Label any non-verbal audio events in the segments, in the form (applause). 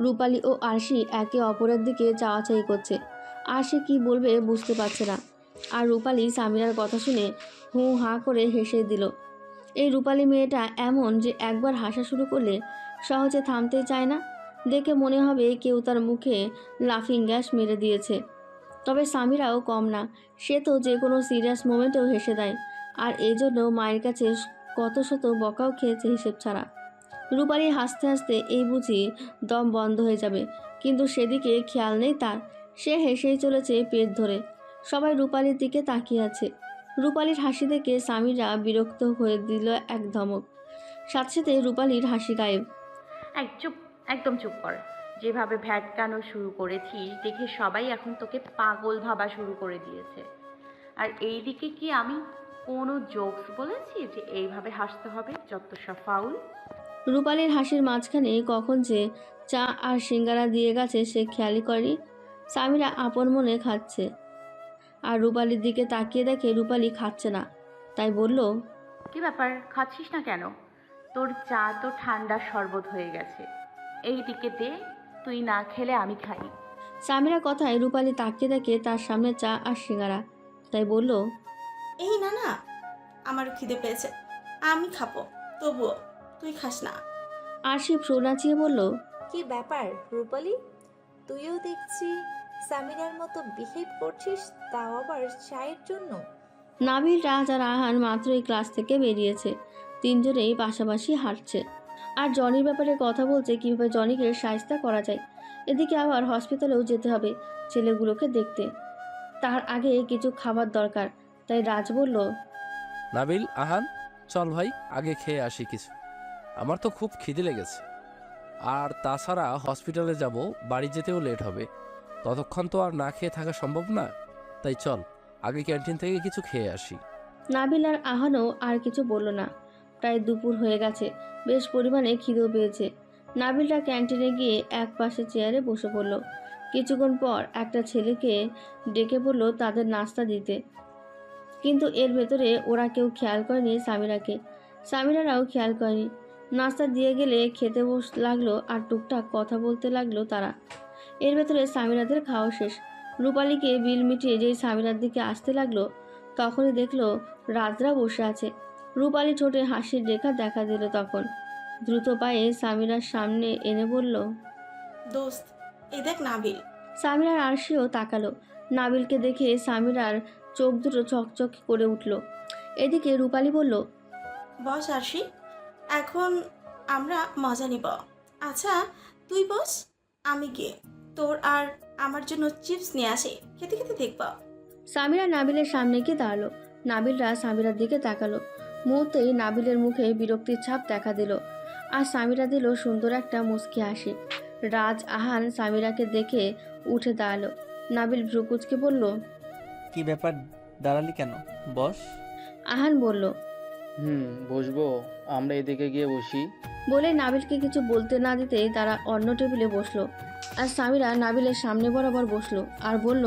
রূপালী ও আরশি একে অপরের দিকে চাওয়াচাই করছে। আরশি কি বলবে বুঝতে পারছে না। আর রূপালী সামিরার কথা শুনে হু হা করে হেসে দিল। এই রূপালী মেয়েটা এমন যে একবার হাসা শুরু করলে সহজে থামতে চায় না। দেখে মনে হবে কেউ তার মুখে লাফিং গ্যাস মেরে দিয়েছে। তবে সামিরাও কম না। সে তো যে কোনো সিরিয়াস মোমেন্টেও হেসে দেয়। আর এই জন্য মায়ের কাছে কত শত বকাও খেয়েছে হিসেব ছাড়া। রূপালী হাসতে হাসতে এই বুঝি দম বন্ধ হয়ে যাবে, কিন্তু সেদিকে খেয়াল নেই তার। সে হেসেই চলেছে পেট ধরে। সবাই রূপালির দিকে তাকিয়ে আছে। রূপালির হাসি দেখে স্বামীরা বিরক্ত হয়ে দিল এক ধমক। সাথে সাথে রূপালির হাসি গায়েব। এক চুপ, একদম চুপ কর। যেভাবে ভ্যাটকানো শুরু করেছিস, দেখে সবাই এখন তোকে পাগল ভাবা শুরু করে দিয়েছে। আর এই দিকে কি আমি? কোনো জোকস বলেছি যে এইভাবে হাসতে হবে যত সব ফাউল? রূপালীর হাসির মাঝখানে কখন যে চা আর সিঙ্গারা দিয়ে গেছে সে খেয়ালই করেনি। স্বামীরা আপন মনে খাচ্ছে। আর রূপালীর দিকে তাকিয়ে দেখে রূপালী খাচ্ছে না। তাই বলল কি ব্যাপার? খাচ্ছিস না কেন? তোর চা তো ঠান্ডা শরবত হয়ে গেছে। এই দিকে দে তুই না খেলে আমি খাই। স্বামীরা কথায় রূপালী তাকিয়ে দেখে তার সামনে চা আর সিঙ্গারা। তাই বলল এই না না। আমারও খিদে পেয়েছে। আমি খাব। তবুও তুই খাস না। আর সে প্রো নাচিয়ে বলল কি ব্যাপার রূপালি? তুইও দেখছি সামিরার মতো বিহেভ করছিস তাও আবার চায়ের জন্য। নাবিল রাজ আর আহান মাত্রই ক্লাস থেকে বেরিয়েছে। তিনজনেই পাশাপাশি হাঁটছে। আর জনির ব্যাপারে কথা বলছে কীভাবে জনিকে সাজতা করা যায় এদিকে আবার হসপিটালেও যেতে হবে ছেলেগুলোকে দেখতে। তার আগে কিছু খাবার দরকার। তাই রাজ বলল নাবিল আহান চল ভাই আগে খেয়ে আসি কিছু। আমার তো খুব খিদে লেগেছে। আর তাছাড়া হসপিটালে যাব বাড়ি যেতেও লেট হবে। ততক্ষণ তো আর না খেয়ে থাকা সম্ভব না। তাই চল আগে ক্যান্টিন থেকে কিছু খেয়ে আসি। নাবিল আর আহানও আর কিছু বলল না। প্রায় দুপুর হয়ে গেছে বেশ পরিমাণে খিদেও পেয়েছে। নাবিলরা ক্যান্টিনে গিয়ে এক পাশে চেয়ারে বসে পড়ল। কিছুক্ষণ পর একটা ছেলেকে ডেকে পড়ল তাদের নাস্তা দিতে। কিন্তু এর ভেতরে ওরা কেউ খেয়াল করেনি সামিরাকে। সামিরারাও খেয়াল করেনি। নাস্তা দিয়ে গেলে খেতে বস লাগল আর টুকটাক কথা বলতে লাগল তারা। এর ভেতরে সামিরাদের খাওয়া শেষ। রূপালীকে বিল মিটিয়ে যেই সামিরার দিকে আসতে লাগল তখনই দেখল রাজরা বসে আছে। রূপালী ঠোঁটে হাসির রেখা দেখা দিল তখন। দ্রুত পায়ে সামিরার সামনে এনে বলল দোস্ত এই দেখ নাবিল। সামিরার আরশিও তাকালো। নাবিলকে দেখে সামিরার চোখ দুটো চকচক করে উঠল। এদিকে রূপালী বলল বস আরশি এখন আমরা মজা নিব। আচ্ছা তুই বস আমি গিয়ে তোর আর আমার জন্য চিপস নিয়ে আসি খেতে খেতে দেখব। সামিরা নাবিলের সামনে গিয়ে দাঁড়াল। নাবিলরা সামিরার দিকে তাকালো। মুহূর্তেই নাবিলের মুখে বিরক্তির ছাপ দেখা দিল আর সামিরা দিল সুন্দর একটা মুচকি হাসি। রাজ আহান সামিরাকে দেখে উঠে দাঁড়াল। নাবিল ভ্রুকুচকে বলল কি ব্যাপার? দাঁড়ালি কেন? বস। আহান বলল হুম বসবো। আমরা এদিকে গিয়ে বসি। বলে নাবিলকে কিছু বলতে না দিতেই তারা অন্য টেবিলে বসল। আর সামিরা নাবিলের সামনে বরাবর বসল আর বলল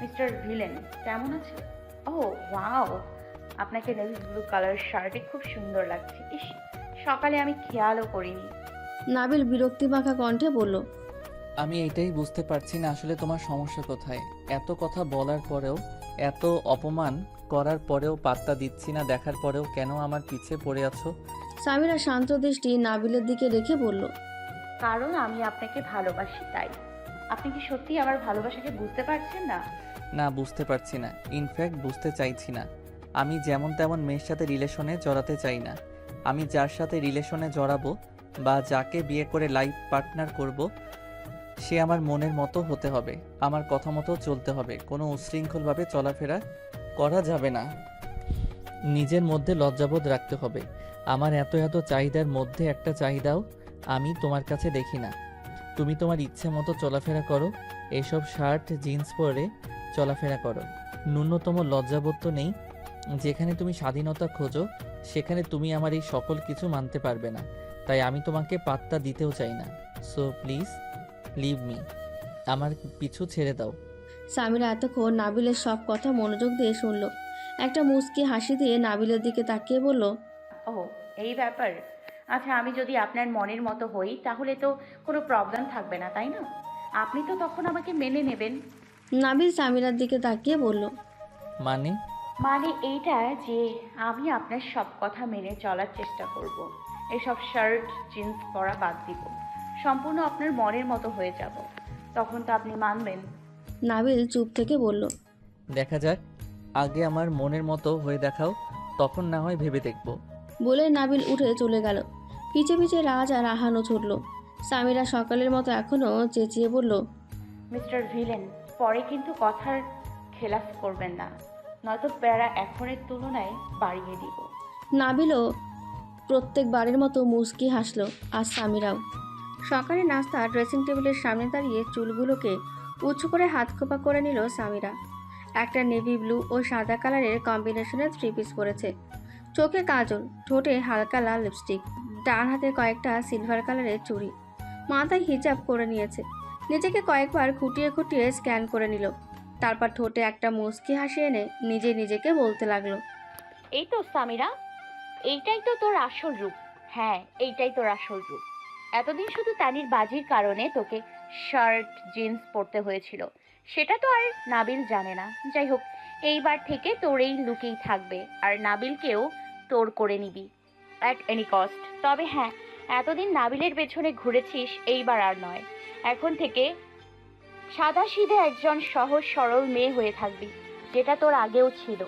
মিস্টার ভিলেন কেমন আছে? ও ওয়াও। আপনাকে নেভি ব্লু কালার শার্টে খুব সুন্দর লাগছে। ইস সকালে আমি খেয়ালও করিনি। নাবিল বিরক্তি মাখা কণ্ঠে বলল আমি এটাই বুঝতে পারছি না আসলে তোমার সমস্যা কোথায়। এত কথা বলার পরেও এত অপমান করার পরেও পাত্তা দিচ্ছি না দেখার পরেও কেন আমার পিছে পড়ে আছো? সামিরা শান্ত দৃষ্টি নাবিলের দিকে রেখে বলল কারণ আমি আপনাকে ভালোবাসি তাই। আপনি কি সত্যি আমার ভালোবাসাকে বুঝতে পারছেন না? না বুঝতে পারছি না। ইনফ্যাক্ট বুঝতে চাইছি না। আমি যেমন তেমন মেয়ের সাথে রিলেশনে জড়াতে চাই না। আমি যার সাথে রিলেশনে জড়াবো বা যাকে বিয়ে করে লাইফ পার্টনার করব সে আমার মনের মতো হতে হবে, আমার কথা মতো চলতে হবে, কোনো উশৃঙ্খলভাবে চলাফেরা করা যাবে না। নিজের মধ্যে লজ্জাবোধ রাখতে হবে, আমার এত এত চাহিদার মধ্যে একটা চাহিদাও আমি তোমার কাছে দেখি না। তুমি তোমার ইচ্ছে মতো চলাফেরা করো, এসব শার্ট, জিন্স পরে চলাফেরা করো। ন্যূনতম লজ্জাবোধ তো নেই, যেখানে তুমি স্বাধীনতা খোঁজো, সেখানে তুমি আমার এই সকল কিছু মানতে পারবে না, তাই আমি তোমাকে পাত্তা দিতেও চাই না। সো প্লিজ লিভ মি আমার পিছু ছেড়ে দাও। সামিরা এতক্ষণ নাবিলের সব কথা মনোযোগ দিয়ে শুনল। একটা মুচকি হাসি দিয়ে নাবিলের দিকে তাকিয়ে বলল ও এই ব্যাপার? আচ্ছা আমি যদি আপনার মনের মতো হই তাহলে তো কোনো প্রবলেম থাকবে না তাই না? আপনি তো তখন আমাকে মেনে নেবেন। নাবিল সামিরার দিকে তাকিয়ে বলল মানে? মানে এইটা যে আমি আপনার সব কথা মেনে চলার চেষ্টা করব। এসব শার্ট জিন্স পরা বাদ দিব। সম্পূর্ণ আপনার মনের মতো হয়ে যাব। তখন তো আপনি মানবেন। নাবিল চুপ থেকে বলল দেখা যাক আগে আমার মনের মতো হয়ে দেখাও তখন না হয় ভেবে দেখব। বলে নাবিল উঠে চলে গেল। পিছে পিছে রাজ আর আহানও ছুটল। সামিরা সকালের মতো এখনও চেঁচিয়ে বলল মিস্টার ভিলেন পরে কিন্তু কথার খেলাফ করবেন না। নয়তো প্যারা এখনের তুলনায় বাড়িয়ে দিব। নাবিলও প্রত্যেকবারের মতো মুচকি হাসলো আর সামিরাও। সকালে নাস্তা ড্রেসিং টেবিলের সামনে দাঁড়িয়ে চুলগুলোকে উঁচু করে হাত খোপা করে নিল সামিরা। একটা নেভি ব্লু ও সাদা কালারের কম্বিনেশনের থ্রি পিস পরেছে। চোখে কাজল, ঠোঁটে হালকা লাল লিপস্টিক, ডান হাতে কয়েকটা সিলভার কালারের চুড়ি। মাথায় হিজাব করে নিয়েছে। নিজেকে কয়েকবার খুঁটিয়ে খুঁটিয়ে স্ক্যান করে নিল। তারপর ঠোঁটে একটা মুচকি হাসি এনে নিজে নিজেকে বলতে লাগল। এই তো সামিরা, এইটাই তো তোর আসল রূপ। হ্যাঁ এইটাই তোর আসল রূপ। এতদিন শুধু তানির বাজির কারণে তোকে শার্ট, জিন্স পরতে হয়েছিল। সেটা তো আর নাবিল জানে না। যাই হোক, এইবার থেকে তোর এই লুকেই থাকবে আর নাবিলকেও তোর করে নিবি। অ্যাট এনি কস্ট তবে হ্যাঁ এতদিন নাবিলের পেছনে ঘুরেছিস, এইবার আর নয়। এখন থেকে সাদা সিধে একজন সহজ সরল মেয়ে হয়ে থাকবি, যেটা তোর আগেও ছিল।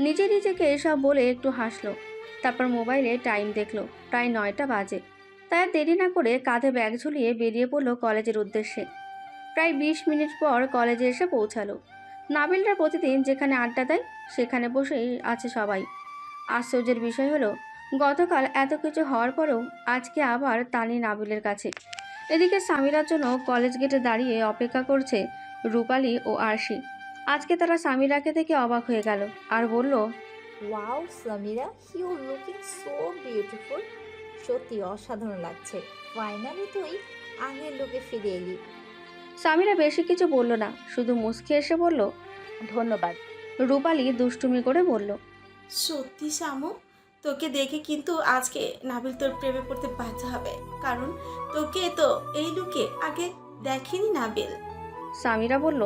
নিজে নিজেকে এসব বলে একটু হাসলো, তারপর মোবাইলে টাইম দেখল, প্রায় নয়টা বাজে। তাই আর দেরি না করে কাঁধে ব্যাগ ঝুলিয়ে বেরিয়ে পড়ল কলেজের উদ্দেশ্যে। প্রায় বিশ মিনিট পর কলেজে এসে পৌঁছালো। নাবিলরা প্রতিদিন যেখানে আড্ডা দেয়, সেখানে বসেই আছে সবাই। আশ্চর্যের বিষয় হলো, গতকাল এত কিছু হওয়ার পরেও আজকে আবার তানি নাবিলের কাছে। এদিকে সামিরার জন্য কলেজ গেটে দাঁড়িয়ে অপেক্ষা করছে রূপালী ও আরশি। আজকে তারা সামিরাকে দেখে অবাক হয়ে গেল আর বলল wow Samira you looking so beautiful সত্যি অসাধারণ লাগছে। ফাইনালি তুই আগের লোকে ফিরে এলি। স্বামীরা বেশি কিছু বলল না শুধু মুচকি এসে বলল ধন্যবাদ। রূপালি দুষ্টুমি করে বলল সত্যি শামু তোকে দেখে কিন্তু আজকে নাবিল তোর প্রেমে পড়তে বাধ্য হবে। কারণ তোকে তো এই লুকে আগে দেখেনি নাবিল। সামিরা বলল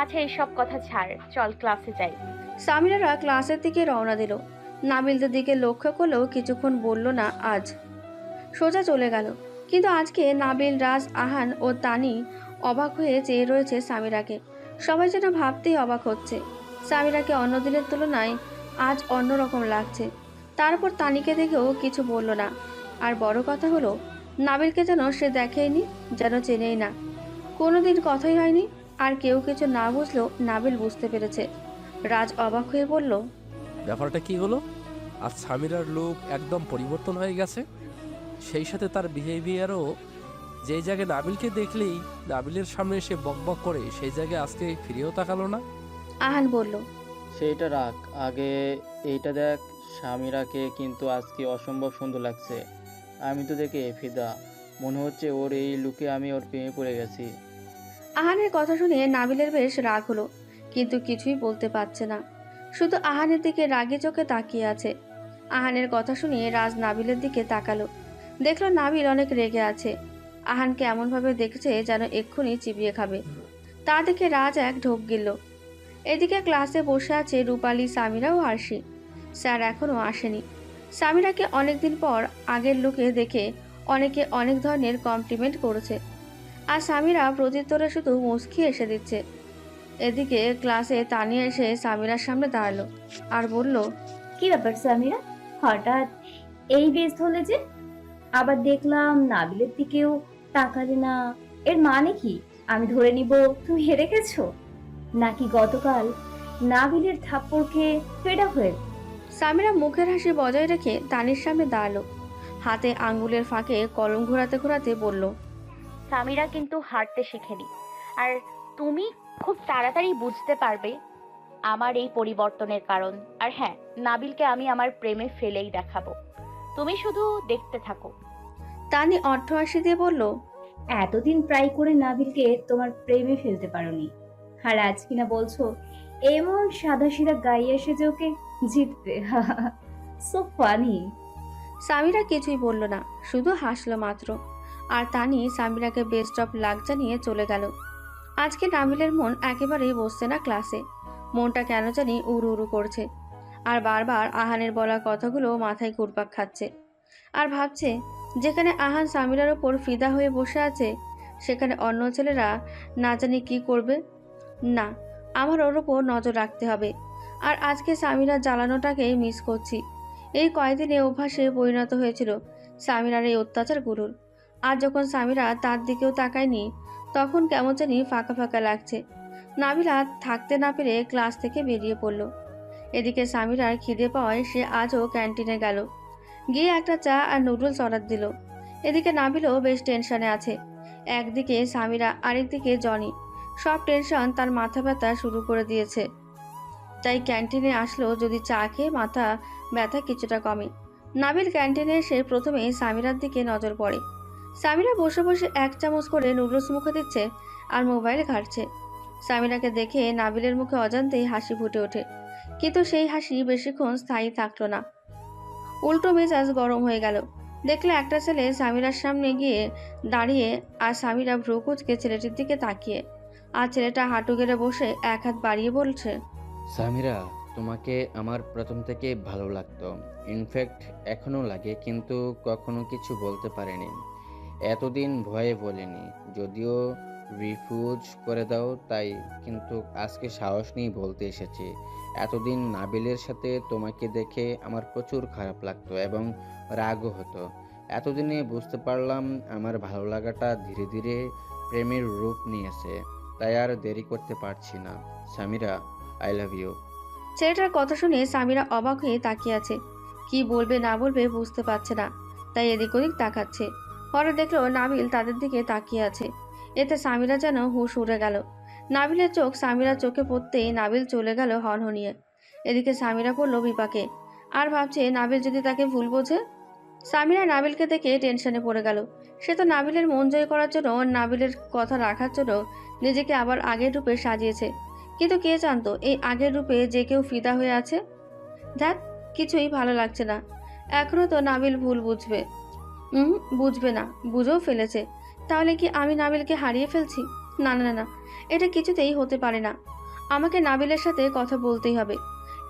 আচ্ছা এইসব কথা ছাড় চল ক্লাসে যাই। সামিরারা ক্লাসের দিকে রওনা দিল। নাবিলদের দিকে লক্ষ্য করলেও কিছুক্ষণ বলল না, আজ। সোজা চলে গেল। কিন্তু আজকে নাবিল, রাজ, আহান ও তানি অবাক হয়ে চেয়ে রয়েছে সামিরাকে। সবাই যেন ভাবতেই অবাক হচ্ছে। সামিরাকে অন্য দিনের তুলনায় আজ অন্যরকম লাগছে। তারপর তানিকে দেখেও কিছু বলল না। আর বড় কথা হলো, নাবিলকে যেন সে দেখেইনি, যেন চেনেই না। কোনো দিন কথাই হয়নি, আর কেউ কিছু না বুঝলেও নাবিল বুঝতে পেরেছে। রাজ অবাক হয়ে বলল ব্যাপারটা কি হলো? আর সামিরার লুক একদম পরিবর্তন হয়ে গেছে। সেই সাথে তার বিহেভিয়ারও যেই জায়গায় নাবিলকে দেখলেই নাবিলের সামনে এসে বকবক করে সেই জায়গায় আজকে ফিরেও তাকালো না। আহান বলল সেইটা রাখ আগে এইটা দেখ স্বামীরাকে কিন্তু আজকে অসম্ভব সুন্দর লাগছে। আমি তো দেখে ফিদা মনে হচ্ছে ওর এই লুকে আমি ওর প্রেমে পড়ে গেছি। আহানের কথা শুনে নাবিলের বেশ রাগ হলো কিন্তু কিছুই বলতে পারছে না। শুধু আহানের দিকে রাগি চোখে তাকিয়ে আছে। আহানের কথা শুনে রাজ নাবিলের দিকে তাকালো। দেখল নাবিল অনেক রেগে আছে। আহানকে এমনভাবে দেখছে যেন এক্ষুনি চিবিয়ে খাবে। তা দেখে রাজ এক ঢোক গিলল। এদিকে ক্লাসে বসে আছে রূপালী, সামিরা ও আরশি। স্যার এখনও আসেনি। সামিরাকে অনেকদিন পর আগের লুকে দেখে অনেকে অনেক ধরনের কমপ্লিমেন্ট করেছে। আর সামিরা প্রত্যুত্তরে শুধু মুচকি এসে দিচ্ছে। এদিকে ক্লাসে তানিয়া এসে সামিরার সামনে দাঁড়াল আর বলল কি ব্যাপার সামিরা? হঠাৎ এই বেশ হলে যে? আবার দেখলাম নাবিলের দিকেও তাকালে না। এর মানে কি? আমি ধরে নিব তুমি হেরে গেছো? নাকি গতকাল নাবিলের থাপ্পড়কে ফেডা হয়ে সামিরা মুখের হাসি বজায় রেখে তানির সামনে দাঁড়াল। হাতে আঙ্গুলের ফাঁকে কলম ঘোরাতে ঘোরাতে বলল সামিরা কিন্তু হাঁটতে শেখেনি। আর তুমি খুব তাড়াতাড়ি বুঝতে পারবে আমার এই পরিবর্তনের কারণ। আর হ্যাঁ নাবিলকে আমি আমার প্রেমে ফেলেই দেখাবো। তুমি শুধু দেখতে থাকো। তানি অর্থ হাসি দিয়ে বলল, এতদিন ট্রাই করে নাবিলকে তোমার প্রেমে ফেলতে পারোনি। আর আজ কিনা বলছো, এমন সাদা সিধা গায়ে এসে যে ওকে জিতবে। (laughs) সো ফানি সামিরা কিছুই বলল না, শুধু হাসলো মাত্র। আর তানি সামিরাকে বেস্ট অফ লাক জানিয়ে চলে গেল। আজকে নাবিলের মন একেবারেই বসছে না ক্লাসে। মনটা কেন জানি উড়ু উড়ু করছে। আর বারবার আহানের বলা কথাগুলো মাথায় ঘুরপাক খাচ্ছে। আর ভাবছে, যেখানে আহান সামিরার ওপর ফিদা হয়ে বসে আছে, সেখানে অন্য ছেলেরা না জানি কী করবে? না, আমার ওর ওপর নজর রাখতে হবে। আর আজকে সামিরা জ্বালানোটাকেই মিস করছি। এই কয়েকদিনে অভ্যাসে পরিণত হয়েছিল সামিরার এই অত্যাচার গুরুর আর যখন সামিরা তার দিকেও তাকায়নি তখন কেমন জানি ফাঁকা ফাঁকা লাগছে। নাবিলা থাকতে না পেরে ক্লাস থেকে বেরিয়ে পড়ল। এদিকে সামিরার খিদে পাওয়ায় সে আজও ক্যান্টিনে গেল। গিয়ে একটা চা আর নুডলস অর্ডার দিল। এদিকে নাবিলও বেশ টেনশনে আছে। একদিকে সামিরা, আরেকদিকে জনি। সব টেনশন তার মাথা ব্যথা শুরু করে দিয়েছে। তাই ক্যান্টিনে আসলো যদি চা খেয়ে মাথা ব্যথা কিছুটা কমে। নাবিল ক্যান্টিনে এসে প্রথমে সামিরার দিকে নজর পড়ে। সামিরা বসে বসে এক চামচ করে নুডলস মুখে দিচ্ছে আর মোবাইল ঘাটছে। সামিরাকে দেখে নাবিলের মুখে অজান্তেই হাসি ফুটে ওঠে। কিন্তু সেই হাসি বেশিক্ষণ স্থায়ী থাকল না। উল্টো মেজাজ গরম হয়ে গেল। দেখলে একটা ছেলে সামিরার সামনে গিয়ে দাঁড়িয়ে আর সামিরা ভ্রু কুচকে ছেলেটির দিকে তাকিয়ে। আর ছেলেটা হাঁটু গেড়ে বসে এক হাত বাড়িয়ে বলছে, সামিরা, তোমাকে আমার প্রথম থেকে ভালো লাগতো। ইনফ্যাক্ট এখনও লাগে, কিন্তু কখনো কিছু বলতে পারিনি। এতদিন ভয়ে বলিনি। যদিও রিফিউজ করে দাও তাই, কিন্তু আজকে সাহস নিয়ে বলতে এসেছি। এতদিন নাবিলের সাথে তোমাকে দেখে আমার প্রচুর খারাপ লাগতো এবং রাগও হতো। এতদিনে বুঝতে পারলাম আমার ভালো লাগাটা ধীরে ধীরে প্রেমের রূপ নিয়েছে, তাই আর দেরি করতে পারছি না। সামিরা আই লাভ ইউ ছেলেটার কথা শুনে সামিরা অবাক হয়ে তাকিয়ে আছে। কি বলবে না বলবে বুঝতে পারছে না, তাই এদিক ওদিক তাকাচ্ছে। পরে দেখল নাবিল তাদের দিকে তাকিয়ে আছে। এতে সামিরা যেন হুশ উড়ে গেল। নাবিলের চোখ সামিরার চোখে পড়তেই নাবিল চলে গেল হনহনিয়ে। এদিকে সামিরা পড়ল বিপাকে। আর ভাবছে নাবিল যদি তাকে ভুল বোঝে? সামিরা নাবিলকে দেখে টেনশনে পড়ে গেল। সে তো নাবিলের মন জয় করার জন্য নাবিলের কথা রাখার জন্য নিজেকে আবার আগের রূপে সাজিয়েছে। কিন্তু কে জানতো এই আগের রূপে যে কেউ ফিদা হয়ে আছে? দেখ কিছুই ভালো লাগছে না। এখনও তো নাবিল ভুল বুঝবে। হুম বুঝবে না বুঝেও ফেলেছে। তাহলে কি আমি নাবিলকে হারিয়ে ফেলছি? না না না এটা কিছুতেই হতে পারে না। আমাকে নাবিলের সাথে কথা বলতেই হবে।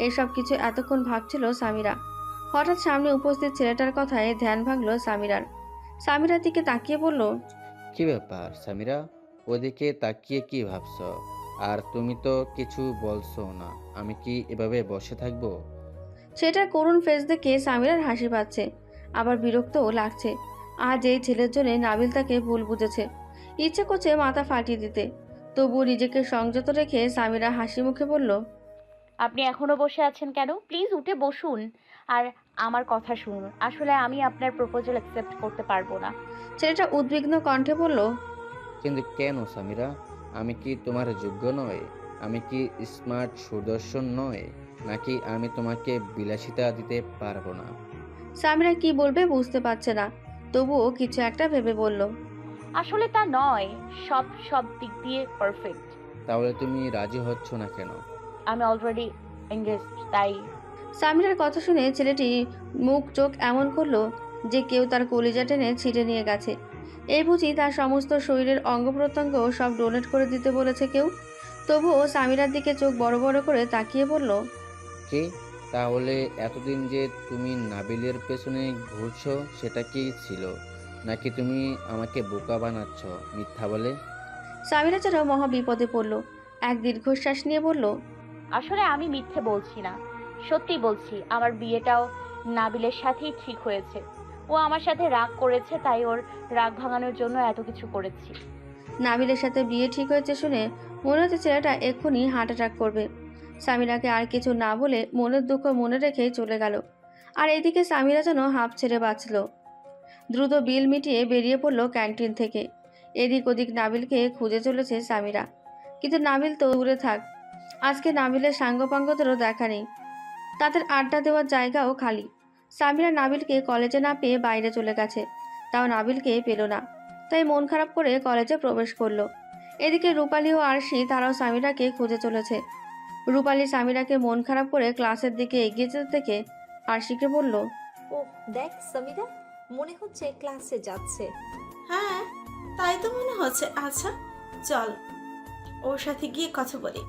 এসব কিছু এতক্ষণ ভাবছিল সামিরা। হঠাৎ সামনে উপস্থিত ছেলেটার কথায় ধ্যান ভাঙল সামিরার। সামিরার দিকে তাকিয়ে বলল কি ব্যাপার সামিরা? ওদিকে তাকিয়ে কি ভাবছ? আর তুমি তো কিছু বলছো না আমি কি এভাবে বসে থাকব? সেটার করুণ ফেস দেখে সামিরার হাসি পাচ্ছে। আবার বিরক্তও লাগছে। আজ এই ছেলের জন্য নাবিল তাকে ভুল বুঝেছে। ইচ্ছে করছে মাথা ফাটিয়ে দিতে। তবু নিজেকে সংযত রেখে সামিরা হাসি মুখে বলল আপনি এখনও বসে আছেন কেন? প্লিজ উঠে বসুন। আর আমার কথা শুনুন। আসলে আমি আপনার প্রপোজাল অ্যাকসেপ্ট করতে পারব না। ছেলেটা উদ্বিগ্ন কণ্ঠে বলল কিন্তু কেন সামিরা? আমি কি তোমার যোগ্য নয়? আমি কি স্মার্ট সুদর্শন নয়? নাকি আমি তোমাকে বিলাসিতা দিতে পারব না? সামিরা কি বলবে বুঝতে পারছে না। তবুও কিছু একটা ভেবে বলল আসলে তা নয় সব সব দিক দিয়ে পারফেক্ট তাহলে তুমি রাজি হচ্ছ না কেন? আমি অলরেডি এঙ্গেজ তাই। সামিরার কথা শুনে ছেলেটি মুখ চোখ এমন করল যে কেউ তার কলিজা টেনে ছিঁড়ে নিয়ে গেছে। এই বুঝি তার সমস্ত শরীরের অঙ্গ প্রত্যঙ্গ সব ডোনেট করে দিতে বলেছে কেউ? তবুও সামিরার দিকে চোখ বড় বড় করে তাকিয়ে বলল কি? তাহলে এতদিন যে তুমি নাবিলের পেছনে ঘুরছো সেটা কি ছিল? নাকি তুমি আমাকে বোকা বানাচ্ছ মিথ্যা বলে? সামিরা যেন মহা বিপদে পড়ল। এক দীর্ঘশ্বাস নিয়ে বলল আসলে আমি মিথ্যে বলছি না। সত্যি বলছি আমার বিয়েটাও নাবিলের সাথেই ঠিক হয়েছে। ও আমার সাথে রাগ করেছে তাই ওর রাগ ভাঙানোর জন্য এত কিছু করেছি। নাবিলের সাথে বিয়ে ঠিক হয়েছে শুনে মনে হচ্ছে ছেলেটা এক্ষুনি হার্ট অ্যাটাক করবে। সামিরাকে আর কিছু না বলে মনের দুঃখ মনে রেখে চলে গেল। আর এদিকে সামিরা যেন হাঁপ ছেড়ে বাঁচল। দ্রুত বিল মিটিয়ে বেরিয়ে পড়ল ক্যান্টিন থেকে। এদিক ওদিক নাবিলকে খুঁজে চলেছে সামিরা। কিন্তু নাবিল তো দূরে থাক। আজকে নাবিলের সাঙ্গপাঙ্গদেরও দেখা নেই। তাদের আড্ডা দেওয়ার জায়গাও খালি। সামিরা নাবিলকে কলেজে না পেয়ে বাইরে চলে গেছে। তাও নাবিলকে পেল না। তাই মন খারাপ করে কলেজে প্রবেশ করল। এদিকে রূপালী ও আরশি তারাও সামিরাকে খুঁজে চলেছে। রূপালী সামিরাকে মন খারাপ করে ক্লাসের দিকে এগিয়ে যেতে থেকে আরশিকে বলল ও দেখ সামিরা মনে হচ্ছে ক্লাসে যাচ্ছে। হ্যাঁ তাই তো মনে হচ্ছে। আচ্ছা চল ওর সাথে গিয়ে কথা বলি।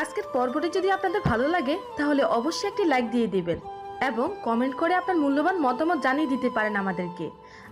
আজকের পর্বটি যদি আপনাদের ভালো লাগে তাহলে অবশ্যই একটি লাইক দিয়ে দিবেন এবং কমেন্ট করে আপনার মূল্যবান মতামত জানিয়ে দিতে পারেন আমাদেরকে।